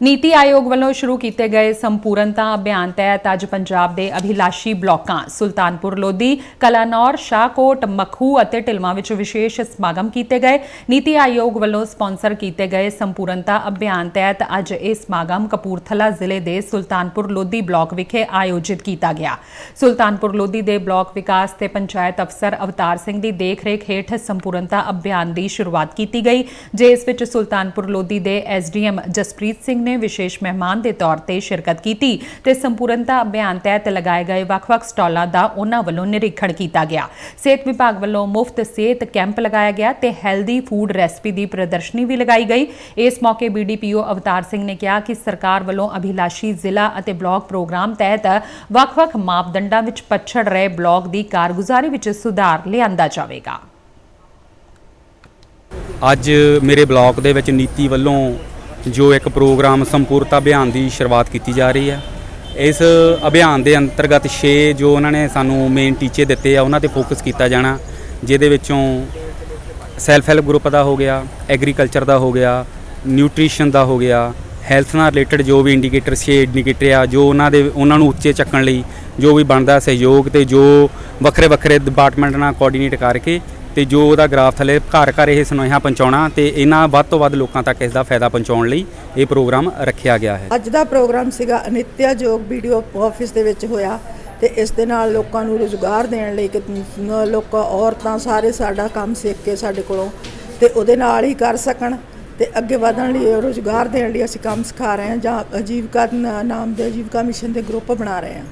ਨੀਤੀ ਆਯੋਗ ਵੱਲੋਂ ਸ਼ੁਰੂ ਕੀਤੇ ਗਏ ਸੰਪੂਰਨਤਾ ਅਭਿਆਨ ਤਹਿਤ ਅੱਜ ਪੰਜਾਬ ਦੇ ਅਭਿਲਾਸ਼ੀ ਬਲਾਕਾਂ ਸੁਲਤਾਨਪੁਰ, ਲੋਧੀ, ਕਲਾਨੌਰ, ਸ਼ਾਹਕੋਟ, ਮਖੂ ਅਤੇ ਢਿਲਵਾਂ ਵਿੱਚ ਵਿਸ਼ੇਸ਼ ਸਮਾਗਮ ਕੀਤੇ ਗਏ। ਨੀਤੀ ਆਯੋਗ ਵੱਲੋਂ ਸਪਾਂਸਰ ਕੀਤੇ ਗਏ ਸੰਪੂਰਨਤਾ ਅਭਿਆਨ ਤਹਿਤ ਅੱਜ ਇਹ ਸਮਾਗਮ ਕਪੂਰਥਲਾ ਜ਼ਿਲ੍ਹੇ ਦੇ ਸੁਲਤਾਨਪੁਰ, ਲੋਧੀ ਬਲਾਕ ਵਿਖੇ ਆਯੋਜਿਤ ਕੀਤਾ ਗਿਆ। ਸੁਲਤਾਨਪੁਰ, ਲੋਧੀ ਦੇ ਬਲਾਕ ਵਿਕਾਸ ਤੇ ਪੰਚਾਇਤ ਅਫਸਰ ਅਵਤਾਰ ਸਿੰਘ ਦੀ ਦੇਖਰੇਖ ਹੇਠ ਸੰਪੂਰਨਤਾ ਅਭਿਆਨ ਦੀ ਸ਼ੁਰੂਆਤ ਕੀਤੀ ਗਈ, ਜਿਸ ਵਿੱਚ ਸੁਲਤਾਨਪੁਰ, ਲੋਧੀ ਦੇ ਐਸਡੀਐਮ ਜਸਪ੍ਰੀਤ ਸਿੰਘ ਨੇ ਵਿਸ਼ੇਸ਼ ਮਹਿਮਾਨ ਦੇ ਤੌਰ ਤੇ ਸ਼ਿਰਕਤ ਕੀਤੀ ਤੇ ਸੰਪੂਰਨਤਾ ਅਭਿਆਨ ਤਹਿਤ ਲਗਾਏ ਗਏ ਵੱਖ-ਵੱਖ ਸਟਾਲਾਂ ਦਾ ਉਹਨਾਂ ਵੱਲੋਂ ਨਿਰੀਖਣ ਕੀਤਾ ਗਿਆ। ਸਿਹਤ ਵਿਭਾਗ ਵੱਲੋਂ ਮੁਫਤ ਸਿਹਤ ਕੈਂਪ ਲਗਾਇਆ ਗਿਆ ਤੇ ਹੈਲਦੀ ਫੂਡ ਰੈਸਪੀ ਦੀ ਪ੍ਰਦਰਸ਼ਨੀ ਵੀ ਲਗਾਈ ਗਈ। ਇਸ ਮੌਕੇ ਬੀਡੀਪੀਓ ਅਵਤਾਰ ਸਿੰਘ ਨੇ ਕਿਹਾ ਕਿ ਸਰਕਾਰ ਵੱਲੋਂ ਅਭਿਲਾਸ਼ੀ ਜ਼ਿਲ੍ਹਾ ਅਤੇ ਬਲਾਕ ਪ੍ਰੋਗਰਾਮ ਤਹਿਤ ਵੱਖ-ਵੱਖ ਮਾਪਦੰਡਾਂ ਵਿੱਚ ਪਛੜ ਰਹੇ ਬਲਾਕ ਦੀ ਕਾਰਗੁਜ਼ਾਰੀ ਵਿੱਚ ਸੁਧਾਰ ਲਿਆਂਦਾ ਜਾਵੇਗਾ। ਅੱਜ ਮੇਰੇ ਬਲਾਕ ਦੇ ਵਿੱਚ ਨੀਤੀ ਵੱਲੋਂ ਜੋ ਇੱਕ ਪ੍ਰੋਗਰਾਮ ਸੰਪੂਰਤਾ ਅਭਿਆਨ ਦੀ ਸ਼ੁਰੂਆਤ ਕੀਤੀ ਜਾ ਰਹੀ ਹੈ। ਇਸ ਅਭਿਆਨ ਦੇ ਅੰਤਰਗਤ 6 ਜੋ ਉਹਨਾਂ ਨੇ ਸਾਨੂੰ ਮੇਨ ਟੀਚੇ ਦਿੱਤੇ ਆ, ਉਹਨਾਂ ਤੇ ਫੋਕਸ ਕੀਤਾ ਜਾਣਾ, ਜਿਹਦੇ ਵਿੱਚੋਂ ਸੈਲਫ ਹੈਲਪ ਗਰੁੱਪ ਦਾ ਹੋ ਗਿਆ ਐਗਰੀਕਲਚਰ ਦਾ ਹੋ ਗਿਆ ਨਿਊਟ੍ਰੀਸ਼ਨ ਦਾ ਹੋ ਗਿਆ ਹੈਲਥ ਨਾਲ ਰਿਲੇਟਡ ਜੋ ਵੀ ਇੰਡੀਕੇਟਰ ਛੇ ਇੰਡੀਕੇਟਰ ਆ, ਜੋ ਉਹਨਾਂ ਦੇ, ਉਹਨਾਂ ਨੂੰ ਉੱਚੇ ਚੱਕਣ ਲਈ ਜੋ ਵੀ ਬਣਦਾ ਸਹਿਯੋਗ ਤੇ ਜੋ ਵੱਖਰੇ ਵੱਖਰੇ ਡਿਪਾਰਟਮੈਂਟ ਨਾਲ ਕੋਆਰਡੀਨੇਟ ਕਰਕੇ ਤੇ ਜੋ ਉਹਦਾ ਗ੍ਰਾਫ ਥੱਲੇ ਘਰ ਘਰ ਇਹ ਸੁਨੇਹਾ ਪਹੁੰਚਾਉਣਾ ਤੇ ਇਹਨਾਂ ਵੱਧ ਤੋਂ ਵੱਧ ਲੋਕਾਂ ਤੱਕ ਇਸ ਦਾ ਫਾਇਦਾ ਪਹੁੰਚਾਉਣ ਲਈ ਇਹ ਪ੍ਰੋਗਰਾਮ ਰੱਖਿਆ ਗਿਆ ਹੈ। ਅੱਜ ਦਾ ਪ੍ਰੋਗਰਾਮ ਸੀਗਾ ਅਨਿਤਿਆ ਜੋਗ ਵੀਡੀਓ ਆਫਿਸ ਦੇ ਵਿੱਚ ਹੋਇਆ ਤੇ ਇਸ ਦੇ ਨਾਲ ਲੋਕਾਂ ਨੂੰ ਰੁਜ਼ਗਾਰ ਦੇਣ ਲਈ ਕਿ ਨ- ਲੋਕਾਂ ਔਰਤਾਂ ਸਾਰੇ ਸਾਡਾ ਕੰਮ ਸਿੱਖ ਕੇ ਸਾਡੇ ਕੋਲੋਂ ਤੇ ਉਹਦੇ ਨਾਲ ਹੀ ਕਰ ਸਕਣ ਤੇ ਅੱਗੇ ਵਧਣ ਲਈ ਰੁਜ਼ਗਾਰ ਦੇਣ ਲਈ ਅਸੀਂ ਕੰਮ ਸਿਖਾ ਰਹੇ ਹਾਂ ਜਾਂ ਆਜੀਵਕਾ ਨਾਮ ਦੇ ਆਜੀਵਕਾ ਮਿਸ਼ਨ ਦੇ ਗਰੁੱਪ ਬਣਾ ਰਹੇ ਹਾਂ।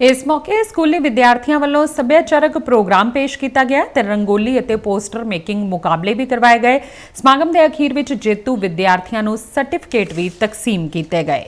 ਇਸ ਮੌਕੇ ਸਕੂਲੀ ਵਿਦਿਆਰਥੀਆਂ ਵੱਲੋਂ ਸੱਭਿਆਚਾਰਕ ਪ੍ਰੋਗਰਾਮ ਪੇਸ਼ ਕੀਤਾ ਗਿਆ। ਤੇ ਰੰਗੋਲੀ ਅਤੇ ਪੋਸਟਰ ਮੇਕਿੰਗ ਮੁਕਾਬਲੇ ਵੀ ਕਰਵਾਏ ਗਏ। ਸਮਾਗਮ ਦੇ ਅਖੀਰ ਵਿੱਚ ਜੇਤੂ ਵਿਦਿਆਰਥੀਆਂ ਨੂੰ ਸਰਟੀਫਿਕੇਟ ਵੀ ਤਕਸੀਮ ਕੀਤੇ ਗਏ।